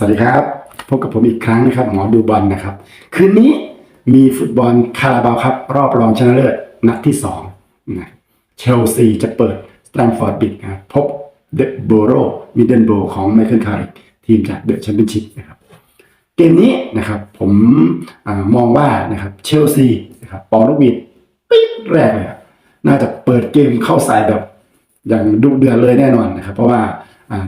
สวัสดีครับ พบกับผมอีกครั้งนะครับ หมอดูบอลนะครับ คืนนี้มีฟุตบอลคาราบาวครับ รอบรองชนะเลิศนัดที่2นะเชลซีจะเปิดสแตมฟอร์ดบิดนะครับพบเดอะโบโรมิดเดิลโบของไมเคิลคาริกทีมจากเดอะแชมเปี้ยนชิพนะครับ เกมนี้นะครับผมอมองว่านะครับเชลซีนะครับปอนกวีดปิ๊ดแรกเลยน่าจะเปิดเกมเข้าใส่แบบอย่างดุเดือดเลยแน่นอนนะครับ เพราะว่า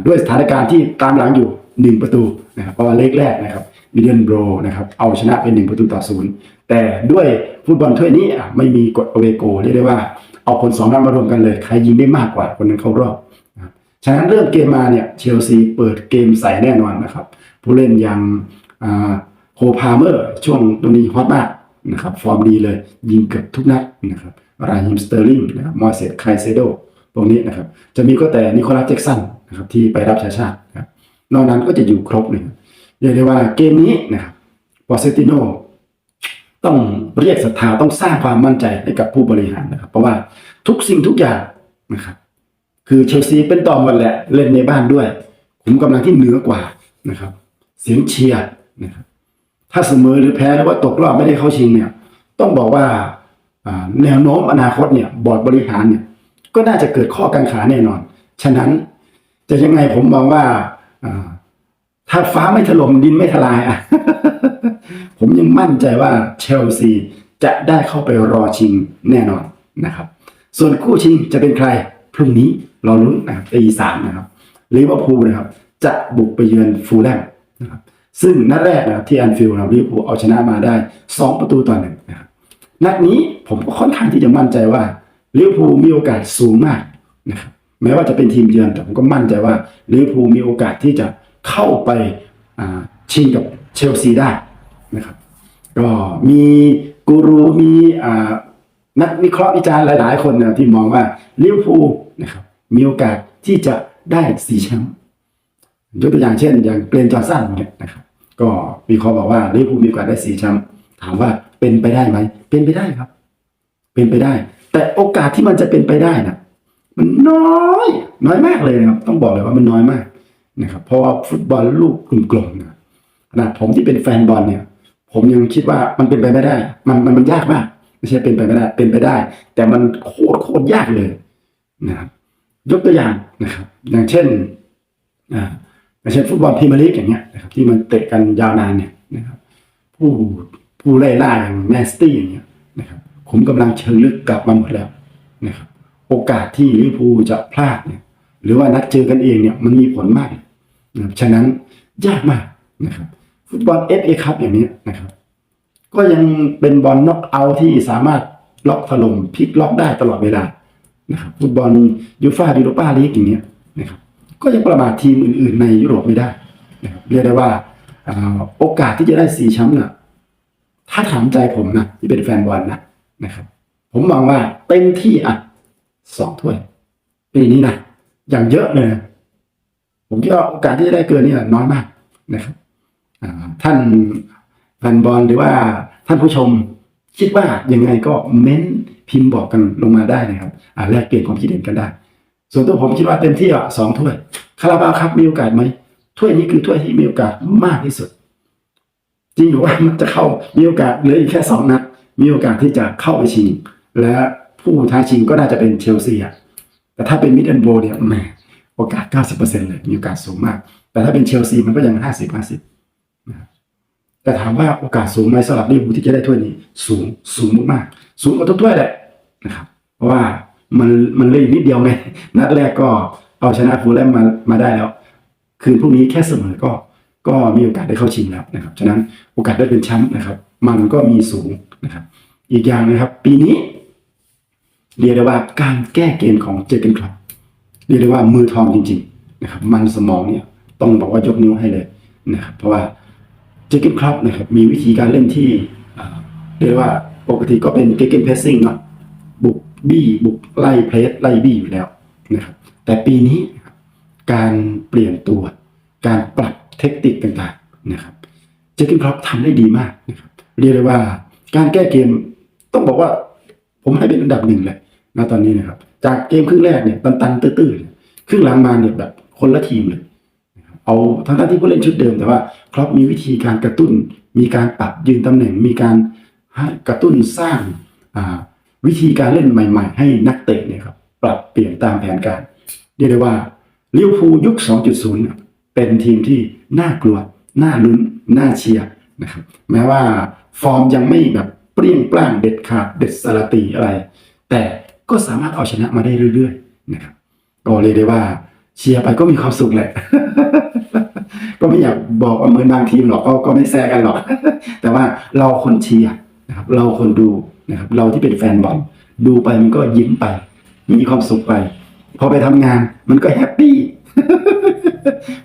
ด้วยสถานการณ์ที่ตามหลังอยู่หนึ่งประตูนะครับเพราะว่าเลขแรกนะครับมิเดียนโบรนะครับเอาชนะเป็นหนึ่งประตูต่อศูนย์แต่ด้วยฟุตบอลถ้วยนี้ไม่มีกฎอเวโกเรียกได้ว่าเอาคนสองนัดมารวมกันเลย ใครยิงได้มากกว่าคนนั้นเข้ารอบนะฉะนั้นเริ่มเกมมาเนี่ยเชลซีเปิดเกมใส่แน่นอนนะครับ ผู้เล่นอย่างโคพาเมอร์ช่วงตัวนี้ฮอตมากนะครับฟอร์มดีเลยยิงเกือบทุกนัดนะครับราฮิมสเตอร์ลิงนะครับมอร์เซตไคเซโดตรงนี้นะครับ จะมีก็แต่นิโคลัสแจ็กสัน นะครับที่ไปรับชาชาตินะครับนอกนั้นก็จะอยู่ครบเลยเรียกได้ว่าเกมนี้นะครับปอเซติโนต้องเรียกศรัทธาต้องสร้างความมั่นใจให้กับผู้บริหารนะครับ เพราะว่าทุกสิ่งทุกอย่างนะครับ คือเชลซีเป็นต่อหมดแหละเล่นในบ้านด้วยขุมกำลังที่เหนือกว่านะครับ เสียงเชียร์นะครับ ถ้าเสมอหรือแพ้หรือว่าตกรอบไม่ได้เข้าชิงเนี่ย ต้องบอกว่าแนวโน้มอนาคตเนี่ยบอร์ดบริหารเนี่ยก็น่าจะเกิดข้อกังขาแน่นอน ฉะนั้น จะยังไงผมมองว่าถ้าฟ้าไม่ถล่มดินไม่ทลายอะ ผมยังมั่นใจว่าเชลซีจะได้เข้าไปรอชิงแน่นอนนะครับ ส่วนคู่ชิงจะเป็นใคร พรุ่งนี้รอลุ้นนะครับตีสามนะครับลิเวอร์พูลนะครับ จะบุกไปเยือนฟูลแลมนะครับ ซึ่งนัดแรกนะครับที่แอนฟิลด์นะลิเวอร์พูลเอาชนะมาได้ 2 ประตูต่อหนึ่งนะครับนัดนี้ผมก็ค่อนข้างที่จะมั่นใจว่าลิเวอร์พูลมีโอกาสสูงมากนะครับ แม้ว่าจะเป็นทีมเยือนแต่ผมก็มั่นใจว่าลิเวอร์พูลมีโอกาสที่จะเข้าไปชิงกับเชลซีได้นะครับก็มีกูรูมีนักวิเคราะห์วิจารณ์หลาย ๆ คนนะที่มองว่าลิเวอร์พูลนะครับมีโอกาสที่จะได้สีแชมป์ยกตัวอย่างเช่น อย่างเกรนจอร์สันเนี่ยนะครับก็มีข้อบอกว่าลิเวอร์พูลมีโอกาสได้สีแชมป์ถามว่าเป็นไปได้ไหมเป็นไปได้ครับ เป็นไปได้ แต่โอกาสที่มันจะเป็นไปได้นะ มันน้อย น้อยมากเลยนะครับ ต้องบอกเลยว่ามันน้อยมากนะครับเพราะว่าฟุตบอลลูกกลมๆนะขนาดผมที่เป็นแฟนบอลเนี่ย ผมยังคิดว่ามันเป็นไปไม่ได้ มันมันมันยากมาก ไม่ใช่เป็นไปไม่ได้ เป็นไปได้ แต่มันโคตรโคตรยากเลยนะครับยกตัวอย่างนะครับ อย่างเช่นอ่าอย่างเช่นฟุตบอลพรีเมียร์ลีกอย่างเงี้ยนะครับที่มันเตะกันยาวนานเนี่ยนะครับ ผู้ผู้ไล่ล่าอย่างแมนสตี้อย่างเงี้ยนะครับขุมกำลังเชิงลึกกลับมาหมดแล้วนะครับ โอกาสที่ลิเวอร์พูลจะพลาดเนี่ยหรือว่านัดเจอกันเองเนี่ยมันมีผลมากนะครับฉะนั้นยากมากนะครับ ฟุตบอลเอฟเอคัพอย่างนี้นะครับ ก็ยังเป็นบอลน็อกเอาท์ที่สามารถล็อกถล่มพลิกล็อกได้ตลอดเวลานะครับฟุตบอลยูฟ่ายูโรปาลีกอย่างเงี้ยนะครับก็ยังประมาททีมอื่นๆในยุโรปไม่ได้นะครับเรียกได้ว่าโอกาสที่จะได้สี่แชมป์น่ะถ้าถามใจผมนะที่เป็นแฟนบอลนะนะครับ ผมมองว่าเต็มที่อะ สองถ้วย ปีนี้นะอย่างเยอะเลยนะผมคิดว่าโอกาสที่จะได้เกินนี่น้อยมากนะครับท่านแฟนบอลหรือว่าท่านผู้ชมคิดว่ายังไงก็เม้นพิมพ์บอกกันลงมาได้นะครับแลกเปลี่ยนความคิดเห็นกันได้ ส่วนตัวผมคิดว่าเต็มที่อะสองถ้วยคาราบาวครับมีโอกาสไหมถ้วยนี้คือถ้วยที่มีโอกาสมากที่สุด จริงอยู่ว่ามันจะเข้ามีโอกาสเหลืออีกแค่สองนัดมีโอกาสที่จะเข้าไปชิงและ ผู้ท้าชิงก็น่าจะเป็นเชลซีอะแต่ถ้าเป็นมิดเดิลโบเนี่ยแหมโอกาส 90%เลยมีโอกาสสูงมาก แต่ถ้าเป็นเชลซีมันก็ยัง 50 50นะครับแต่ถามว่าโอกาสสูงไหมสำหรับลิเวอร์พูลที่จะได้ถ้วยนี้ สูงสูงมากๆสูงกว่าทุกถ้วยแหละนะครับ เพราะว่ามันมันเลยนิดเดียวไงนัดแรกก็เอาชนะฟูลแลมมามาได้แล้ว คืนพรุ่งนี้แค่เสมอก็ก็มีโอกาสได้เข้าชิงแล้วนะครับ ฉะนั้นโอกาสได้เป็นแชมป์นะครับ มันก็มีสูงนะครับ อีกอย่างนะครับ ปีนี้ เรียกได้ว่าการแก้เกมของเจอร์เกนคลับ เรียกได้ว่ามือทองจริงๆนะครับมันสมองเนี่ยต้องบอกว่ายกนิ้วให้เลยนะครับเพราะว่าเจอร์เกนคลับนะครับมีวิธีการเล่นที่เรียกว่าปกติก็เป็นเกเกนเพสซิ่งเนาะบุกบี้บุกไล่เพลสไล่บี้อยู่แล้วนะครับแต่ปีนี้การเปลี่ยนตัว การปรับเทคนิคต่างๆนะครับเจอร์เกนคลับทำได้ดีมากนะครับเรียกได้ว่าการแก้เกมต้องบอกว่าผมให้เป็นอันดับหนึ่งเลย นะตอนนี้นะครับ จากเกมครึ่งแรกเนี่ยตันๆตื้อๆเนี่ยครึ่งหลังมาเนี่ยแบบคนละทีมเลยเอาทั้งๆที่ผู้เล่นชุดเดิมแต่ว่าครอปมีวิธีการกระตุ้น มีการปรับยืนตำแหน่ง มีการให้กระตุ้นสร้างวิธีการเล่นใหม่ ๆ ให้นักเตะเนี่ยครับปรับเปลี่ยนตามแผนการ เรียกได้ว่าลิเวอร์พูลยุค 2.0เนี่ยเป็นทีมที่น่ากลัว น่าลุ้น น่าเชียร์นะครับแม้ว่าฟอร์มยังไม่แบบเปรี้ยงปร้างเด็ดขาดเด็ดสาตีอะไร แต่ ก็สามารถเอาชนะมาได้เรื่อยๆนะครับก็เลยกได้ว่าเชียร์ไปก็มีความสุขแหละ ก็ไม่อยากบอกว่าเหมือนบางทีมหรอกก็ก็ไม่แซะกันหรอก แต่ว่าเราคนเชียร์นะครับ เราคนดูนะครับ เราที่เป็นแฟนบอลดูไปมันก็ยิ้มไป มีความสุขไป พอไปทำงานมันก็แฮปปี้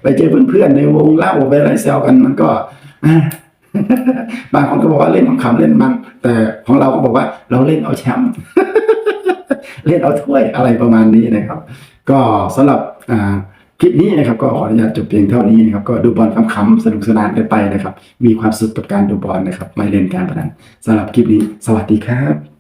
ไปเจอเพื่อนๆในวงเล่าไปอะไรแซวกันมันก็บางคนก็บอกว่าเล่นขำๆเล่นมันแต่ของเราก็บอกว่าเราเล่นเอาแชมป์ เล่นเอาถ้วยอะไรประมาณนี้นะครับ ก็สำหรับคลิปนี้นะครับ ก็ขออนุญาตจบเพียงเท่านี้นะครับ ก็ดูบอลขำๆสนุกสนานกันไปนะครับ มีความสุขกับการดูบอลนะครับ ไม่เล่นการพนันสำหรับคลิปนี้ สวัสดีครับ